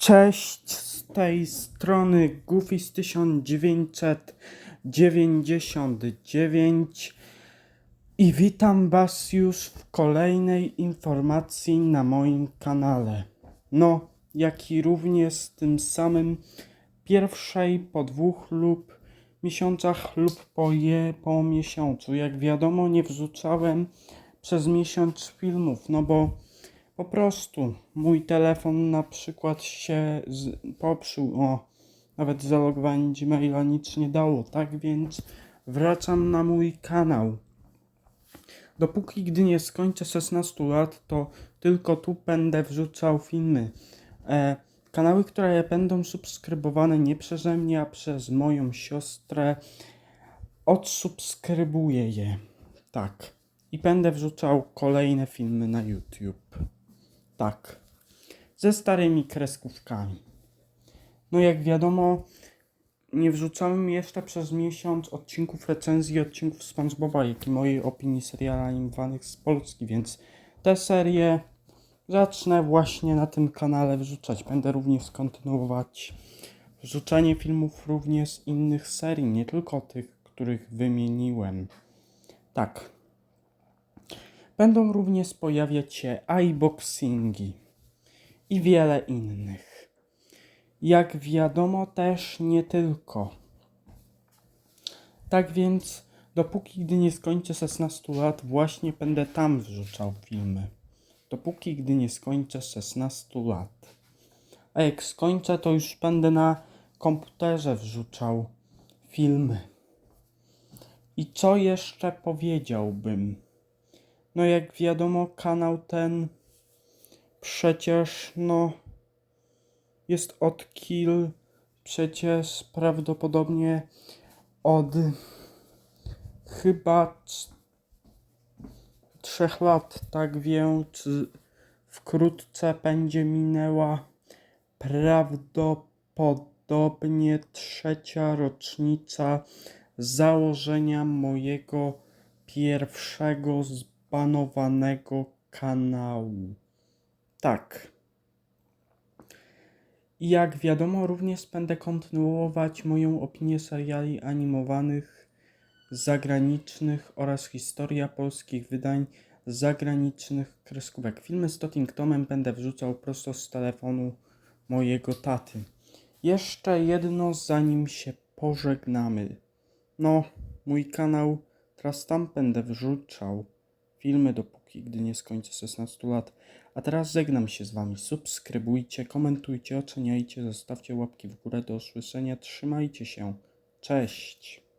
Cześć, z tej strony Goofy z 1999 i witam Was już w kolejnej informacji na moim kanale. No, jak i również tym samym pierwszej po dwóch lub miesiącach lub po, je, po miesiącu. Jak wiadomo, nie wrzucałem przez miesiąc filmów, no bo po prostu mój telefon na przykład się z, popsuł, o, nawet zalogowanie Gmaila nic nie dało, tak więc wracam na mój kanał. Dopóki gdy nie skończę 16 lat, to tylko tu będę wrzucał filmy. E, kanały, które będą subskrybowane nie przeze mnie, a przez moją siostrę, odsubskrybuję je. Tak. I będę wrzucał kolejne filmy na YouTube. Tak. Ze starymi kreskówkami. No jak wiadomo, nie wrzucałem jeszcze przez miesiąc odcinków recenzji odcinków SpongeBoba, jak i mojej opinii seriali animowanych z Polski, więc te serie zacznę właśnie na tym kanale wrzucać. Będę również kontynuować wrzucanie filmów również z innych serii, nie tylko tych, których wymieniłem. Tak. Będą również pojawiać się iBoxingi i wiele innych. Jak wiadomo, też nie tylko. Tak więc, dopóki gdy nie skończę 16 lat, właśnie będę tam wrzucał filmy. Dopóki gdy nie skończę 16 lat. A jak skończę, to już będę na komputerze wrzucał filmy. I co jeszcze powiedziałbym? No jak wiadomo, kanał ten przecież no jest od kil przecież prawdopodobnie od chyba trzech lat, tak więc wkrótce będzie minęła prawdopodobnie trzecia rocznica założenia mojego pierwszego zbanowanego kanału. Tak. I jak wiadomo, również będę kontynuować moją opinię seriali animowanych zagranicznych oraz historia polskich wydań zagranicznych kreskówek. Filmy z Talking Tomem będę wrzucał prosto z telefonu mojego taty. Jeszcze jedno, zanim się pożegnamy. No, mój kanał, teraz tam będę wrzucał filmy, dopóki gdy nie skończę 16 lat. A teraz żegnam się z Wami. Subskrybujcie, komentujcie, oceniajcie, zostawcie łapki w górę. Do usłyszenia. Trzymajcie się. Cześć.